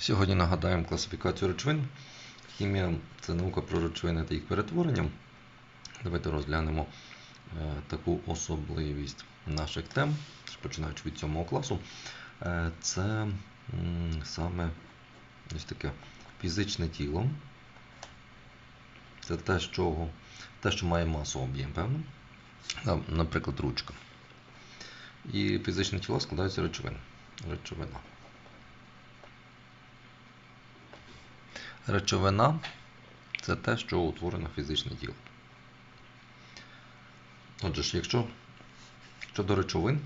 Сьогодні нагадаємо класифікацію речовин. Хімія це наука про речовини та їх перетворення. Давайте розглянемо е, таку особливість наших тем, починаючи від 7 класу. Е, Це саме ось таке фізичне тіло. Це те, що, те, що має масу об'єм, певно. Наприклад, ручка. І фізичне тіло складаються речовин. Речовина. Речовина це те, що утворено фізичне тіло. Отже якщо щодо речовин,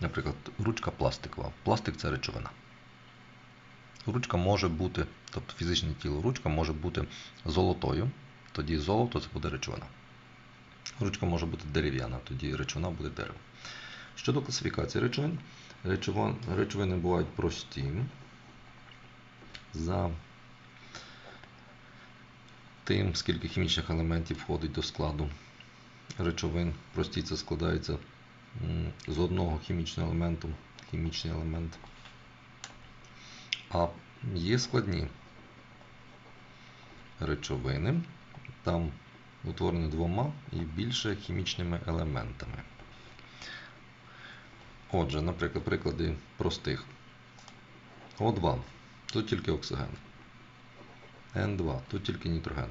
наприклад, ручка пластикова. Пластик це речовина. Ручка може бути, тобто фізичне тіло ручка може бути золотою, тоді золото це буде речовина. Ручка може бути дерев'яна, тоді речовина буде дерево. Щодо класифікації речовин речовини бувають прості. За тим, скільки хімічних елементів входить до складу речовин. Прості це складається з одного хімічного елементу, хімічний елемент. А є складні речовини, там утворені двома і більше хімічними елементами. Отже, наприклад, приклади простих. О2 тут тільки оксиген. Н2 тут тільки нітроген.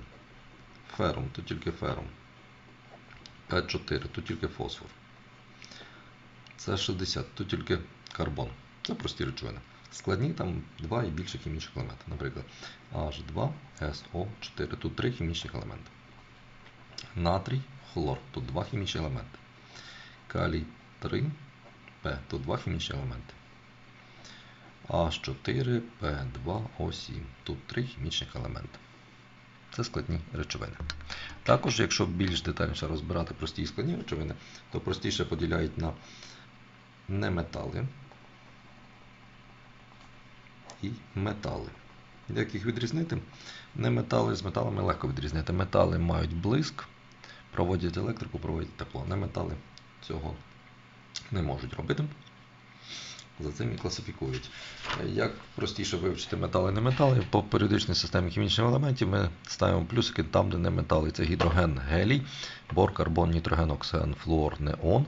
Ферум тут тільки ферум. П4 тут тільки фосфор. С60 тут тільки карбон. Це прості речовини. Складні там два і більше хімічних елементів. Наприклад, H2SO4. Тут три хімічних елементи. Натрій, хлор. Тут два хімічні елементи. Калій 3, П. Тут два хімічні елементи. H4, P2, O7. Тут три хімічних елементи. Це складні речовини. Також, якщо більш детальніше розбирати прості і складні речовини, то простіше поділяють на неметали і метали. Як їх відрізнити? Неметали з металами легко відрізнити. Метали мають блиск, проводять електрику, проводять тепло. Неметали цього не можуть робити. За цим і класифікують. Як простіше вивчити метали і неметали, по періодичній системі хімічних елементів ми ставимо плюсики там, де не метали. Це гідроген, гелій, бор, карбон, нітроген, оксиген, флуор, неон,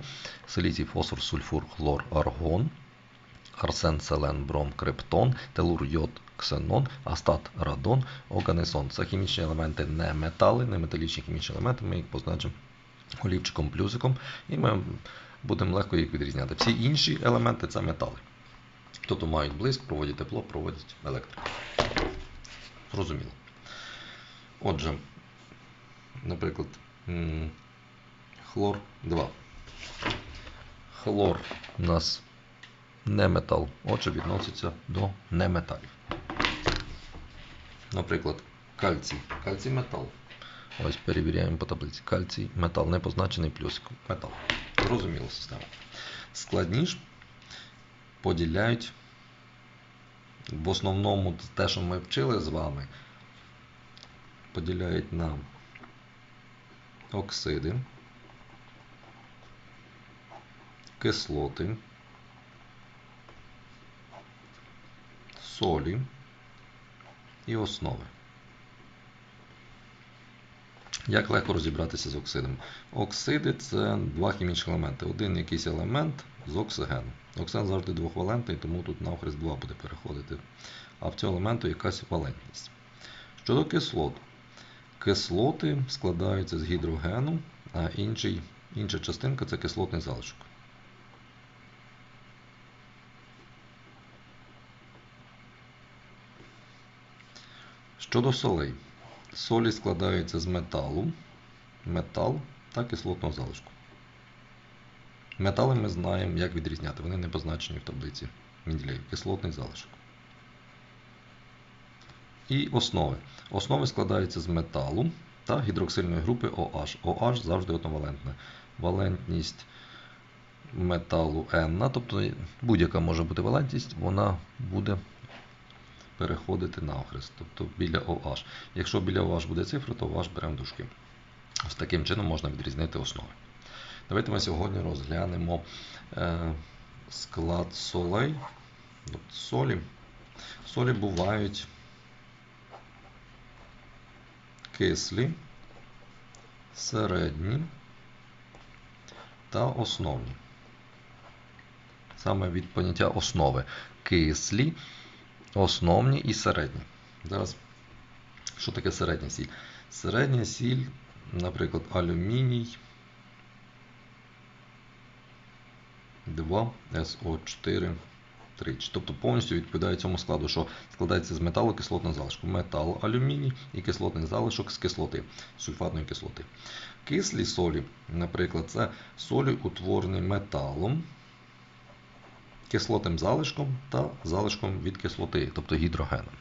силіцій, фосфор, сульфур, хлор, аргон, арсен, селен, бром, криптон, телур, йод, ксенон, астат, радон, оганесон. Це хімічні елементи не метали, не металічні хімічні елементи. Ми їх позначимо олівчиком, плюсиком, і ми будемо легко їх відрізняти. Всі інші елементи це метали. Тобто мають блиск, проводять тепло, проводять електрику. Зрозуміло. Отже, наприклад, хлор 2. Хлор у нас не метал, отже, відноситься до неметалів. Наприклад, кальцій. Кальцій метал. Ось перевіряємо по таблиці. Кальцій, метал, не позначений плюсиком. Метал. Зрозуміла система. Складні ж поділяють в основному те, що ми вчили з вами, поділяють на оксиди, кислоти, солі і основи. Як легко розібратися з оксидом? Оксиди це два хімічні елементи. Один якийсь елемент з оксигену. Оксиген завжди двохвалентний, тому тут навхрест 2 буде переходити. А в цього елементу якась валентність. Щодо кислот. Кислоти складаються з гідрогену, а інший, інша частинка це кислотний залишок. Щодо солей. Солі складаються з металу, метал та кислотного залишку. Метали ми знаємо, як відрізняти. Вони не позначені в таблиці Менделєєв. Кислотний залишок. І основи. Основи складаються з металу та гідроксильної групи OH. OH завжди одновалентна. Валентність металу N, тобто будь-яка може бути валентність, вона буде переходити на охрест, тобто біля OH. Якщо біля OH буде цифра, то OH беремо дужки. Ось таким чином можна відрізнити основи. Давайте ми сьогодні розглянемо е, склад солей, тобто солі. Солі бувають кислі, середні та основні. Саме від поняття основи. Кислі, основні і середні. Зараз, що таке середня сіль? Середня сіль, наприклад, алюміній 2 СО4 тричі. Тобто повністю відповідає цьому складу, що складається з металу кислотного залишку. Метал, алюміній і кислотний залишок з кислоти, сульфатної кислоти. Кислі солі, наприклад, це солі, утворені металом, кислотним залишком та залишком від кислоти, тобто гідрогеном.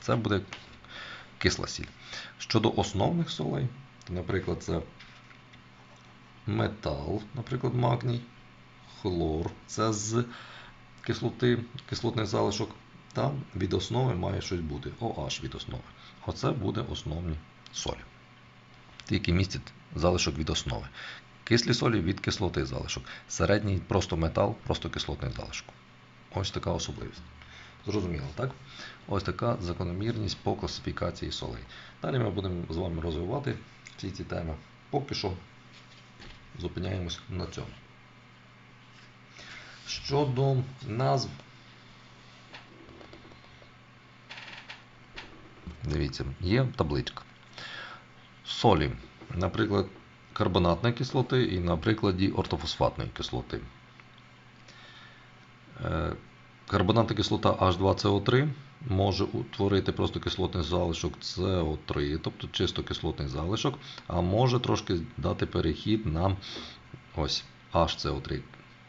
Це буде кисла сіль. Щодо основних солей, наприклад, це метал, наприклад, магній, хлор, це з кислоти, кислотний залишок, та від основи має щось бути. OH від основи. Оце буде основні солі. Які містять залишок від основи. Кислі солі від кислоти залишок. Середній просто метал, просто кислотний залишок. Ось така особливість. Зрозуміло, так? Ось така закономірність по класифікації солей. Далі ми будемо з вами розвивати всі ці теми. Поки що зупиняємось на цьому. Щодо назв. Дивіться, є табличка. Солі, наприклад, карбонатної кислоти і на прикладі ортофосфатної кислоти. Е, Карбонатна кислота H2CO3 може утворити просто кислотний залишок CO3, тобто чисто кислотний залишок, а може трошки дати перехід на ось HCO3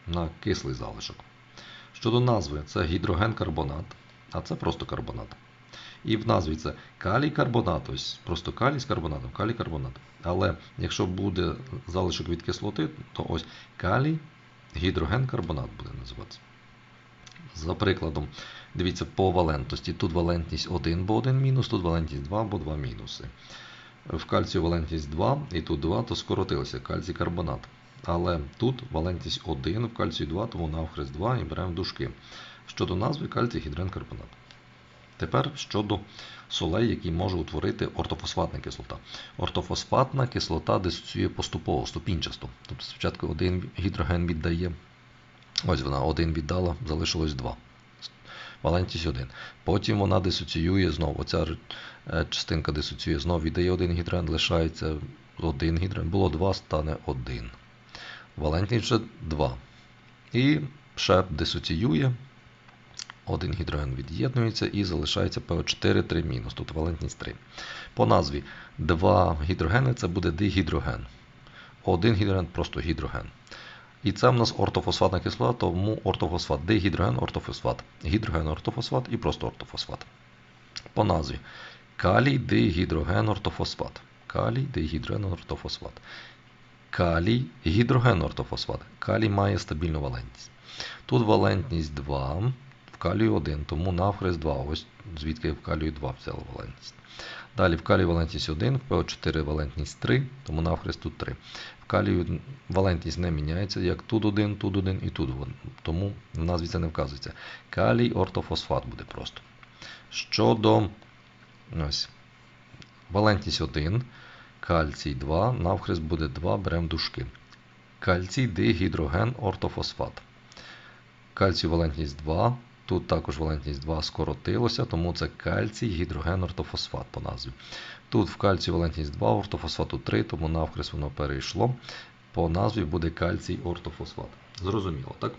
на кислий залишок. Щодо назви, це гідроген-карбонат, а це просто карбонат. І в назві це калій-карбонат, ось просто калій з карбонатом, калій-карбонат. Але якщо буде залишок від кислоти, то ось калій гідроген-карбонат буде називатися. За прикладом, дивіться, по валентності. Тут валентність 1, бо 1 мінус, тут валентність 2, бо 2 мінуси. В кальцію валентність 2 і тут 2, то скоротилося кальцій карбонат. Але тут валентність 1 в кальцію 2, тому навхрест 2 і беремо дужки. Щодо назви кальцій гідрен-карбонат. Тепер щодо солей, які може утворити ортофосфатна кислота. Ортофосфатна кислота дисоціює поступово, ступінчасто. Тобто спочатку один гідроген віддає, ось вона один віддала, залишилось 2. Валентність 1. Потім вона дисоціює знову. Оця е, частинка дисоціює знову, віддає один гідроген, лишається один гідроген. Було 2, стане 1. Валентність вже 2. І ще дисоціює. Один гідроген від'єднується і залишається ПО4 3 мінус, тут валентність 3. По назві 2 гідрогени це буде дигідроген. Один гідроген просто гідроген. І це в нас ортофосфатна кислота, тому ортофосфат, дигідроген, ортофосфат. Гідроген, ортофосфат і просто ортофосфат. По назві калій, дигідроген, ортофосфат. Калій, дигідроген, ортофосфат. Калій, гідроген, ортофосфат. Калій має стабільну валентність. Тут валентність 2, в калію 1, тому навхрест 2. Ось звідки в калію 2 взяла валентність. Далі в калію валентність 1, в ПО4 валентність 3, тому навхрест тут 3. В калію валентність не міняється, як тут 1, тут 1 і тут 1. Тому в назві це не вказується. Калій ортофосфат буде просто. Щодо ось, валентність 1, кальцій 2, навхрест буде 2, беремо дужки. Кальцій дигідроген ортофосфат. Кальцій валентність 2. Тут також валентність 2 скоротилося, тому це кальцій гідроген ортофосфат по назві. Тут в кальцію валентність 2, ортофосфату 3, тому навхрест воно перейшло. По назві буде кальцій ортофосфат. Зрозуміло, так?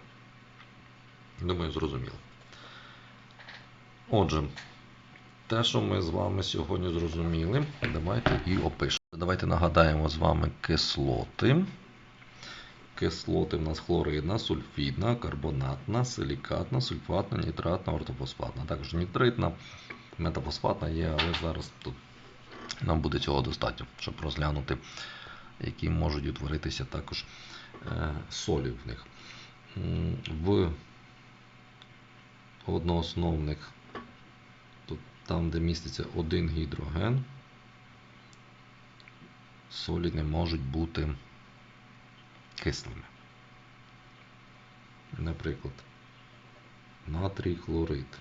Думаю, зрозуміло. Отже, те, що ми з вами сьогодні зрозуміли, давайте і опишемо. Давайте нагадаємо з вами кислоти. Кислоти в нас хлоридна, сульфідна, карбонатна, силікатна, сульфатна, нітратна, ортофосфатна. Також нітритна, метафосфатна є, але зараз тут нам буде цього достатньо, щоб розглянути, які можуть утворитися також е, солі в них. В одноосновних, тут, там, де міститься один гідроген, солі не можуть бути кислими. Наприклад, натрій хлорид.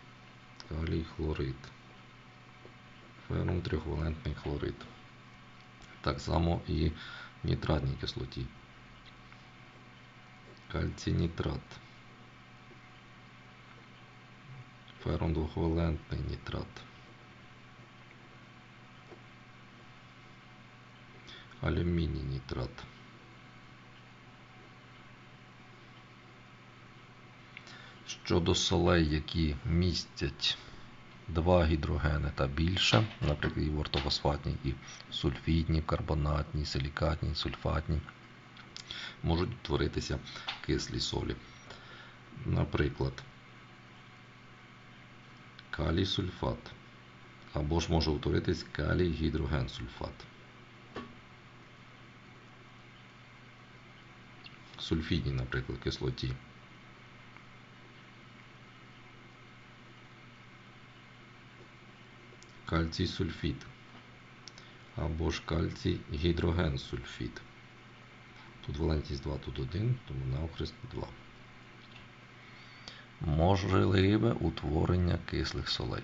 Калій хлорид. Ферум трьохвалентний хлорид. Так само і нітратній кислоті. Кальцій нітрат. Ферум двохвалентний нітрат. Алюміній нітрат. Щодо солей, які містять два гідрогени та більше, наприклад, і ортофосфатні, і сульфідні, карбонатні, силікатні, сульфатні, можуть утворитися кислі солі. Наприклад, калій сульфат. Або ж може утворитись калій гідроген сульфат. Сульфідній, наприклад, кислоті. Кальцій сульфід. Або ж кальцій гідроген сульфід. Тут валентність 2, тут 1, тому навхрест 2. Можливе утворення кислих солей.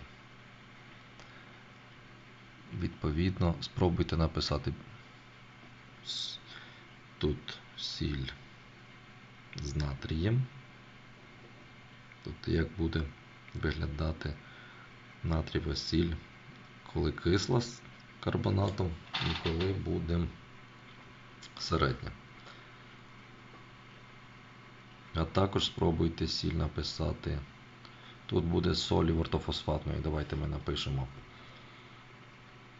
Відповідно, спробуйте написати тут сіль з натрієм. Тобто, як буде виглядати натрієва сіль, коли кисла з карбонатом і коли буде середня. А також спробуйте сіль написати. Тут буде солі ортофосфатної. Давайте ми напишемо,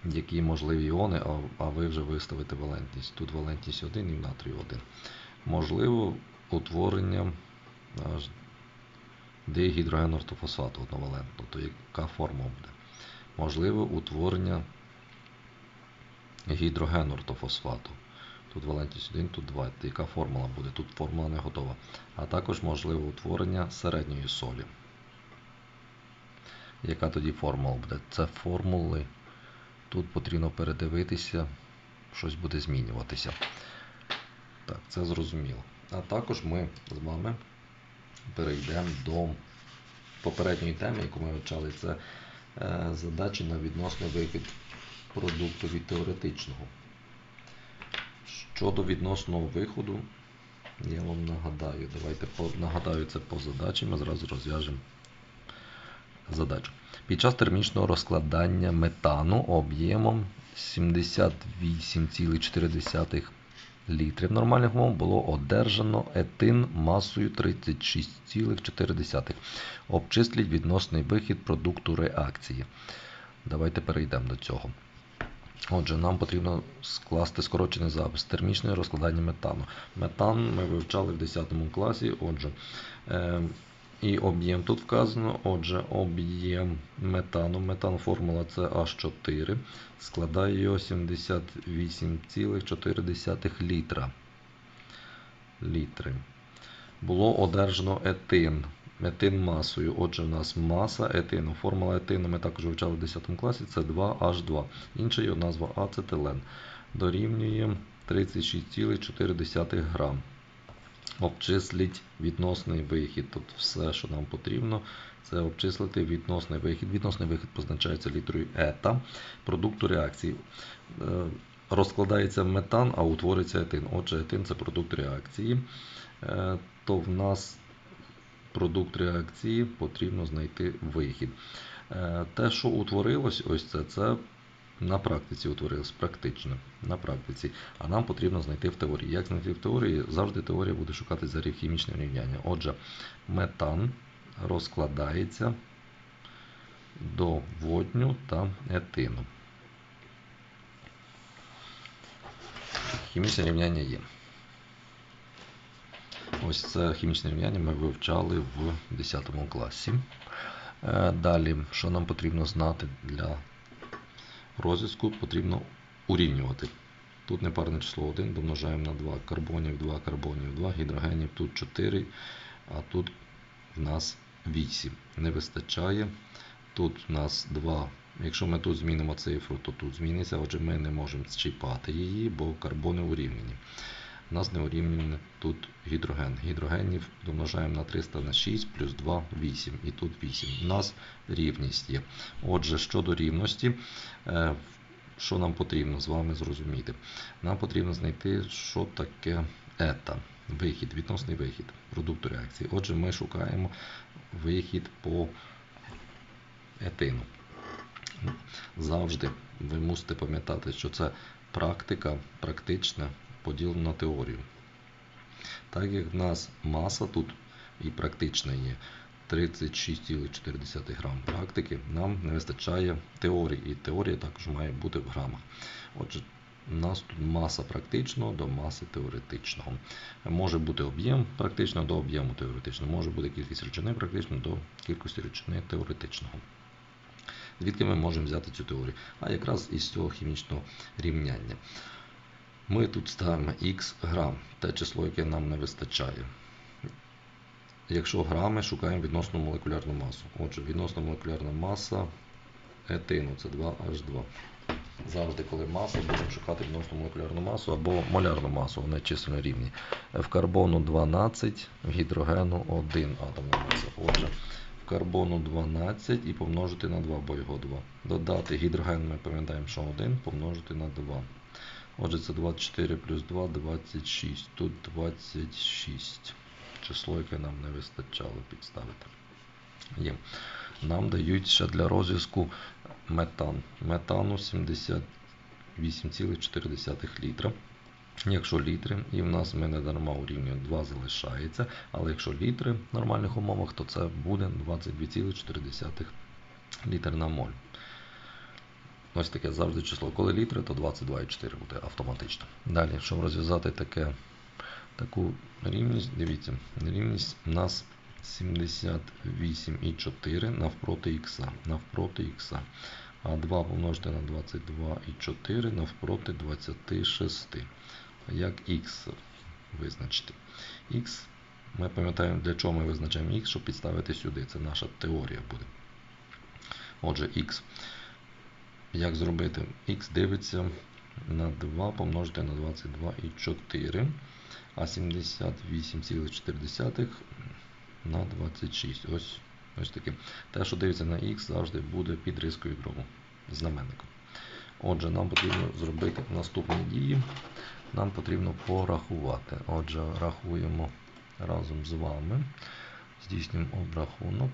які можливі іони, а, ви вже виставите валентність. Тут валентність 1 і в натрію 1. Можливо, утворення аж дигідрогену ортофосфату одновалентно, то яка форма буде? Можливо, утворення гідрогену ортофосфату. Тут валентність 1, тут 2. Яка формула буде? Тут формула не готова. А також можливе утворення середньої солі. Яка тоді формула буде? Це формули. Тут потрібно передивитися, щось буде змінюватися. Так, це зрозуміло. А також ми з вами перейдемо до попередньої теми, яку ми вивчали. Це задачі на відносний вихід продукту від теоретичного. Щодо відносного виходу, я вам нагадаю, давайте нагадаю це по задачі, ми зразу розв'яжемо задачу. Під час термічного розкладання метану об'ємом 78,4 літрів нормальних умов було одержано етин масою 36,4. Обчисліть відносний вихід продукту реакції. Давайте перейдемо до цього. Отже, нам потрібно скласти скорочений запис термічне розкладання метану. Метан ми вивчали в 10 класі. Отже, е, і об'єм тут вказано. Отже, об'єм метану. Метан формула це H4, складає його 78,4 літра. літри. Було одержано етин. Етин масою. Отже, в нас маса етину. Формула етину ми також вивчали в 10 класі. Це 2H2. Інша його назва ацетилен. Дорівнює 36,4 грам. Обчисліть відносний вихід. Тобто все, що нам потрібно, це обчислити відносний вихід. Відносний вихід позначається літерою ета продукту реакції. Е, Розкладається метан, а утворюється етин. Отже, етин це продукт реакції. Е, То в нас продукт реакції потрібно знайти вихід. Е, Те, що утворилось, ось це, це на практиці утворилось, практично, на практиці. А нам потрібно знайти в теорії. Як знайти в теорії? Завжди теорія буде шукати за хімічне рівняння. Отже, метан розкладається до водню та етину. Хімічне рівняння є. Ось це хімічне рівняння ми вивчали в 10 класі. Е, Далі, що нам потрібно знати для розв'язку, потрібно урівнювати. Тут непарне число 1 домножаємо на 2 карбонів, 2 карбонів, 2 гідрогенів, тут 4, а тут в нас 8. Не вистачає. Тут в нас 2. Якщо ми тут змінимо цифру, то тут зміниться. Отже, ми не можемо чіпати її, бо карбони урівнені. У нас не урівняний тут гідроген. Гідрогенів домножаємо на 300 на 6 плюс 2 8. І тут 8. У нас рівність є. Отже, щодо рівності, е, що нам потрібно з вами зрозуміти? Нам потрібно знайти, що таке ета. Вихід, відносний вихід продукту реакції. Отже, ми шукаємо вихід по етину. Завжди ви мусите пам'ятати, що це практика, практична, поділена на теорію. Так як в нас маса тут і практична є 36,4 грам практики, нам не вистачає теорії, і теорія також має бути в грамах. Отже, у нас тут маса практичного до маси теоретичного. Може бути об'єм практичного до об'єму теоретичного, може бути кількість речовини практичної до кількості речовини теоретичного. Звідки ми можемо взяти цю теорію? А якраз із цього хімічного рівняння. Ми тут ставимо х грам, те число, яке нам не вистачає. Якщо грами, шукаємо відносну молекулярну масу. Отже, відносна молекулярна маса етину це 2H2. Завжди, коли маса, будемо шукати відносну молекулярну масу або молярну масу, вони численно рівні. В карбону 12, в гідрогену 1 атомна маса. Отже, в карбону 12 і помножити на 2, бо його 2. Додати гідроген, ми пам'ятаємо, що 1 помножити на 2. Отже, це 24 плюс 2 26. Тут 26. Число, яке нам не вистачало підставити. Є. Нам дають ще для розв'язку метан. Метану 78,4 літра. Якщо літри, і в нас ми не дарма урівнюємо 2 залишається, але якщо літри в нормальних умовах, то це буде 22,4 літр на моль. Ось таке завжди число. Коли літри, то 22,4 буде автоматично. Далі, щоб розв'язати таке, таку рівність, дивіться, рівність у нас 78,4 навпроти х. Навпроти х. А 2 помножити на 22,4 навпроти 26. Як х визначити? Х, ми пам'ятаємо, для чого ми визначаємо х, щоб підставити сюди. Це наша теорія буде. Отже, х. Як зробити? Х дивиться на 2 помножити на 22,4, а 78,4 на 26. Ось ось таке. Те, що дивиться на х, завжди буде під рискою кругу знаменником. Отже, нам потрібно зробити наступні дії. Нам потрібно порахувати. Отже, рахуємо разом з вами. Здійснюємо обрахунок.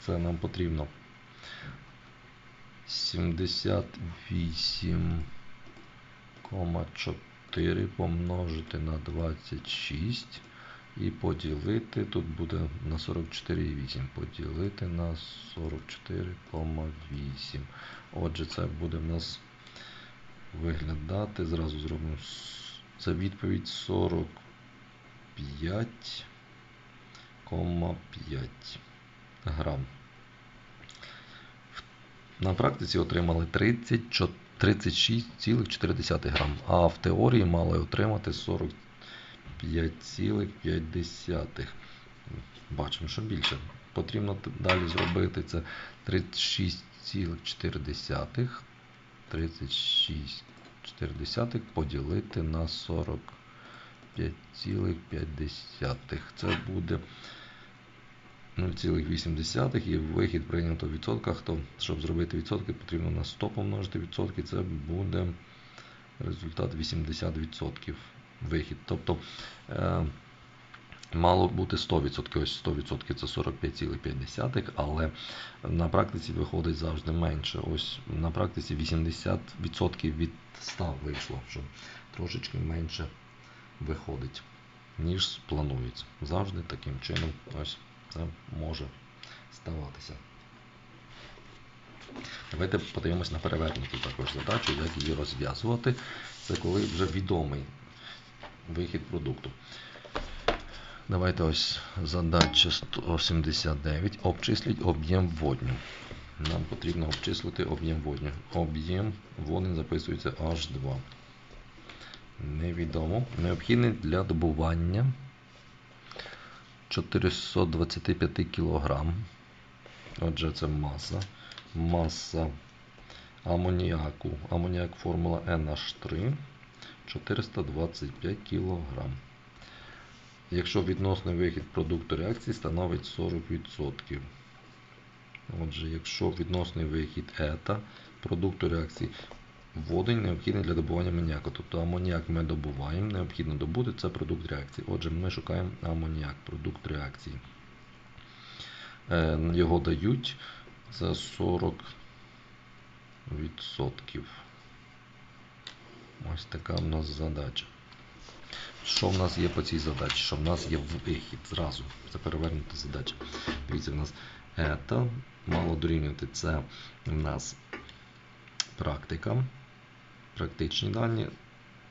Це нам потрібно 78,4 помножити на 26 і поділити, тут буде на 44,8, поділити на 44,8. Отже, це буде в нас виглядати, зразу зробимо це відповідь 45,5 грам. На практиці отримали 36,4 грам, а в теорії мали отримати 45,5. Бачимо, що більше. Потрібно далі зробити це 36,4. 36,4 поділити на 45,5. Це буде 0,8 і вихід прийнято в відсотках, то щоб зробити відсотки, потрібно на 100 помножити відсотки, це буде результат 80% вихід. Тобто е, мало бути 100%, ось 100% це 45,5, але на практиці виходить завжди менше. Ось На практиці 80% від 100 вийшло, що трошечки менше виходить, ніж планується. Завжди таким чином ось це може ставатися. Давайте подивимось на перевернуту також задачу, як її розв'язувати. Це коли вже відомий вихід продукту. Давайте ось задача 179. Обчисліть об'єм водню. Нам потрібно обчислити об'єм водню. Об'єм водень записується H2. Невідомо. Необхідний для добування 425 кг. Отже, це маса. Маса амоніаку. Амоніак формула NH3. 425 кг. Якщо відносний вихід продукту реакції становить 40%. Отже, якщо відносний вихід ета продукту реакції водень необхідний для добування амоніаку. Тобто амоніак ми добуваємо, необхідно добути, це продукт реакції. Отже, ми шукаємо амоніак, продукт реакції. Е, Його дають за 40%. Ось така в нас задача. Що в нас є по цій задачі? Що в нас є вихід зразу. Це перевернута задача. Дивіться, в нас ета мало дорівнювати. Це в нас практика. Практичні дані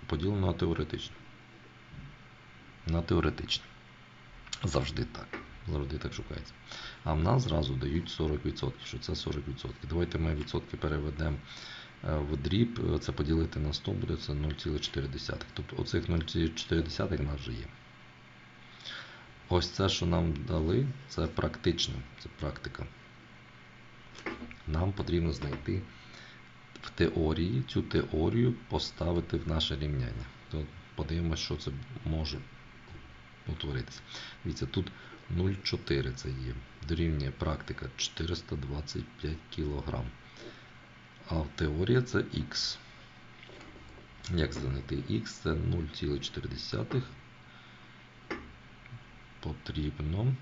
поділено на теоретичні. На теоретичні. Завжди так. Завжди так шукається. А в нас зразу дають 40%, що це 40%. Давайте ми відсотки переведемо е, в дріб. Це поділити на 100 буде це 0,4. Тобто оцих 0,4 в нас вже є. Ось це, що нам дали, це практично, це практика. Нам потрібно знайти в теорії, цю теорію поставити в наше рівняння. То подивимося, що це може утворитися. Дивіться, тут 0,4 це є. Дорівнює практика 425 кг. А в теорії це х. Як знайти х? Це 0,4 потрібно.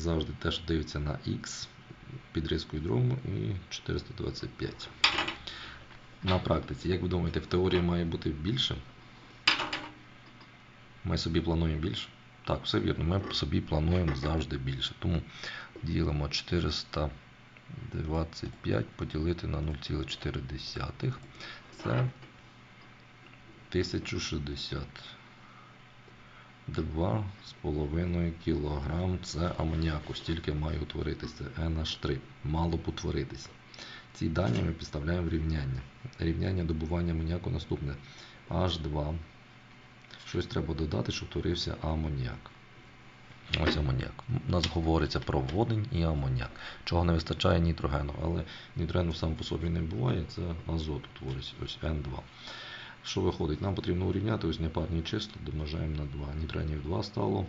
Завжди теж дивиться на X під рискою другому і 425. На практиці, як ви думаєте, в теорії має бути більше? Ми собі плануємо більше? Так, все вірно, ми собі плануємо завжди більше. Тому ділимо 425 поділити на 0,4. Це 1060. 2,5 кг це амоніаку, стільки має утворитися NH3. Мало б утворитися. Ці дані ми підставляємо в рівняння. Рівняння добування амоніаку наступне H2. Щось треба додати, щоб утворився амоніак. Ось амоніак. У нас говориться про водень і амоніак. Чого не вистачає нітрогену, але нітрогену сам по собі не буває, це азот утворюється, ось N2. Що виходить? Нам потрібно урівняти ось непарні числа, домножаємо на 2. Нітрогенів 2 стало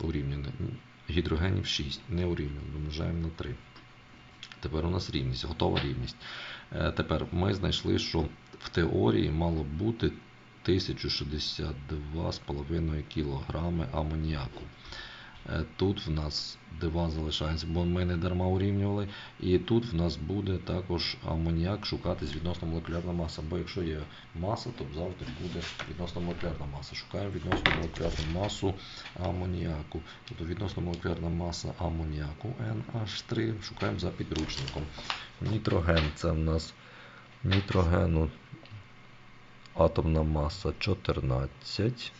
урівняно. Гідрогенів 6, не урівняно, домножаємо на 3. Тепер у нас рівність, готова рівність. Е, Тепер ми знайшли, що в теорії мало бути 1062,5 кг амоніаку. Е, Тут в нас 2 залишається, бо ми не дарма урівнювали. І тут в нас буде також амоніак шукатись відносно молекулярна маса. Бо якщо є маса, то завжди буде відносно молекулярна маса. Шукаємо відносно молекулярну масу амоніаку. Тобто відносно молекулярна маса амоніаку NH3 шукаємо за підручником. Нітроген це в нас нітрогену атомна маса 14.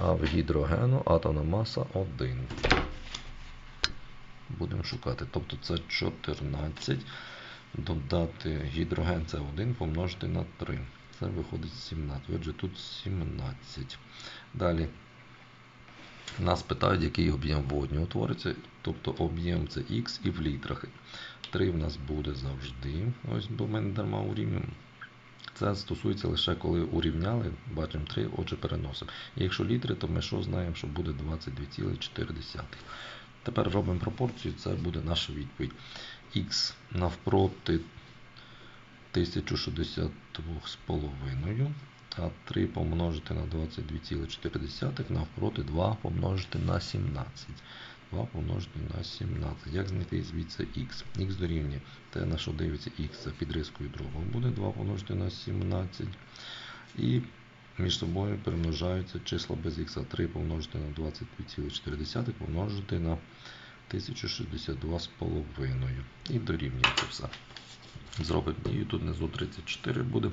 А в гідрогену атомна маса 1. Будемо шукати. Тобто це 14. Додати гідроген це 1 помножити на 3. Це виходить 17. Отже, тут 17. Далі нас питають, який об'єм водню утвориться. Тобто об'єм це Х і в літрах. 3 в нас буде завжди. Ось, бо ми не дарма урівнюємо. Це стосується лише коли урівняли, бачимо 3, отже переносимо. Якщо літри, то ми що знаємо, що буде 22,4. Тепер робимо пропорцію, це буде наша відповідь. Х навпроти 1062,5, а 3 помножити на 22,4 навпроти 2 помножити на 17. 2 помножити на 17. Як знайти звідси х? Х дорівнює те, на що дивиться х, це підрискою другого буде 2 помножити на 17. І між собою перемножаються числа без х. 3 помножити на 22,4 помножити на 1062,5. І дорівнює це все. Зробимо дію, тут внизу 34 буде.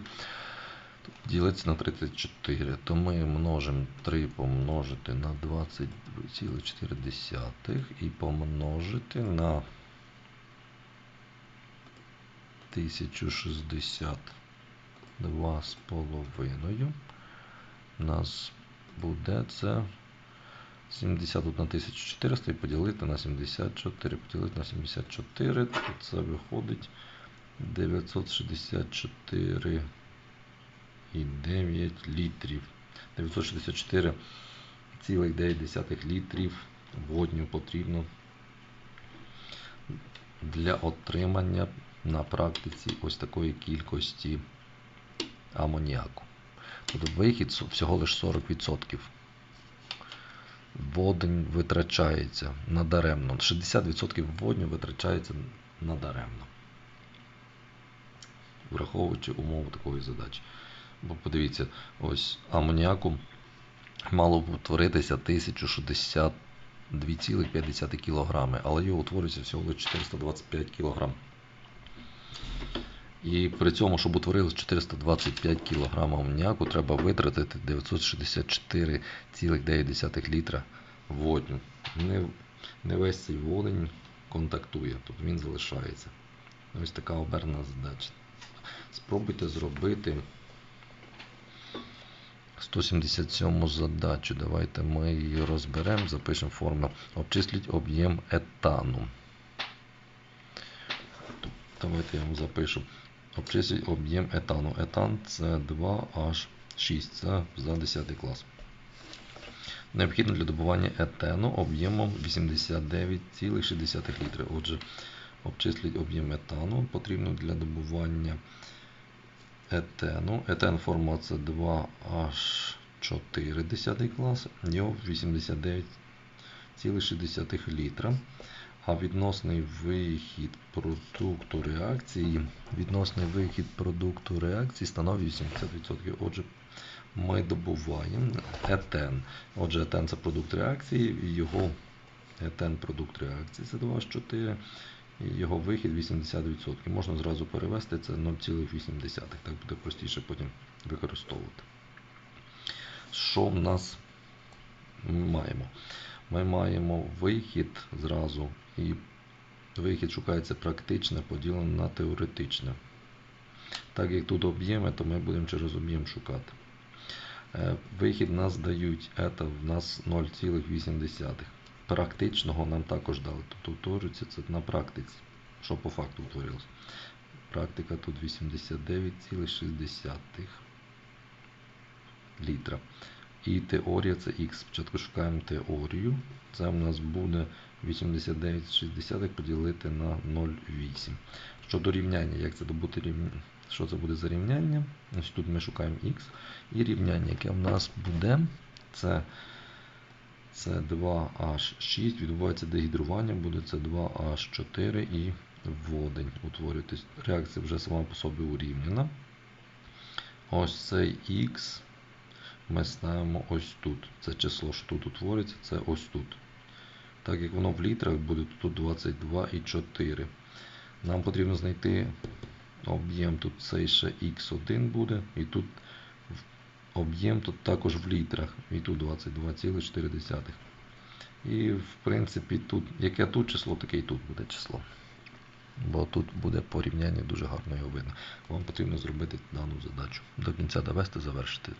Ділиться на 34, то ми множимо 3 помножити на 20,4 і помножити на 1062,5. У нас буде це 71 1400 і поділити на 74. Поділити на 74, то це виходить 964,9 літрів. 964,9 літрів водню потрібно для отримання на практиці ось такої кількості амоніаку. Тобто вихід всього лише 40%. Водень витрачається надаремно. 60% водню витрачається надаремно. Враховуючи умови такої задачі. Бо подивіться, ось амоніаку мало б утворитися 1062,5 кг, але його утворюється всього лише 425 кг. І при цьому, щоб утворилось 425 кг амоніаку, треба витратити 964,9 літра водню. Не, не весь цей водень контактує, тобто він залишається. Ось така обернена задача. Спробуйте зробити 177 задачу. Давайте ми її розберемо, запишемо форму. Обчисліть об'єм етану. Давайте я вам запишу. Обчисліть об'єм етану. Етан це 2H6, це за 10 клас. Необхідно для добування етену об'ємом 89,6 літри. Отже, обчисліть об'єм етану потрібно для добування етену. Етен формула це 2H4 10 клас, його 89,6 літра. А відносний вихід продукту реакції, відносний вихід продукту реакції становить 80%. Отже, ми добуваємо етен. Отже, етен це продукт реакції, його етен продукт реакції це 2H4, і його вихід 80%. Можна зразу перевести це 0,8. Так буде простіше потім використовувати. Що в нас маємо? Ми маємо вихід зразу, і вихід шукається практичне, поділене на теоретичне. Так як тут об'єми, то ми будемо через об'єм шукати. Е, Вихід нас дають, це в нас 0,8. Практичного нам також дали. Тобто утворюється це на практиці, що по факту утворилось. Практика тут 89,6 літра. І теорія це х. Спочатку шукаємо теорію. Це в нас буде 89,6 поділити на 0,8. Щодо рівняння, як це добути рівняння? Що це буде за рівняння? Ось Тут ми шукаємо х. І рівняння, яке в нас буде, це, це 2H6, відбувається дегідрування, буде це 2H4 і водень утворюватись. Реакція вже сама по собі урівняна. Ось цей х ми ставимо ось тут. Це число, що тут утвориться, це ось тут. Так як воно в літрах буде, тут 22,4. Нам потрібно знайти об'єм, тут цей ще х1 буде, і тут об'єм тут також в літрах, і тут 22,4. І в принципі тут, яке тут число, таке і тут буде число. Бо тут буде порівняння дуже гарно його видно. Вам потрібно зробити дану задачу. До кінця довести, завершити.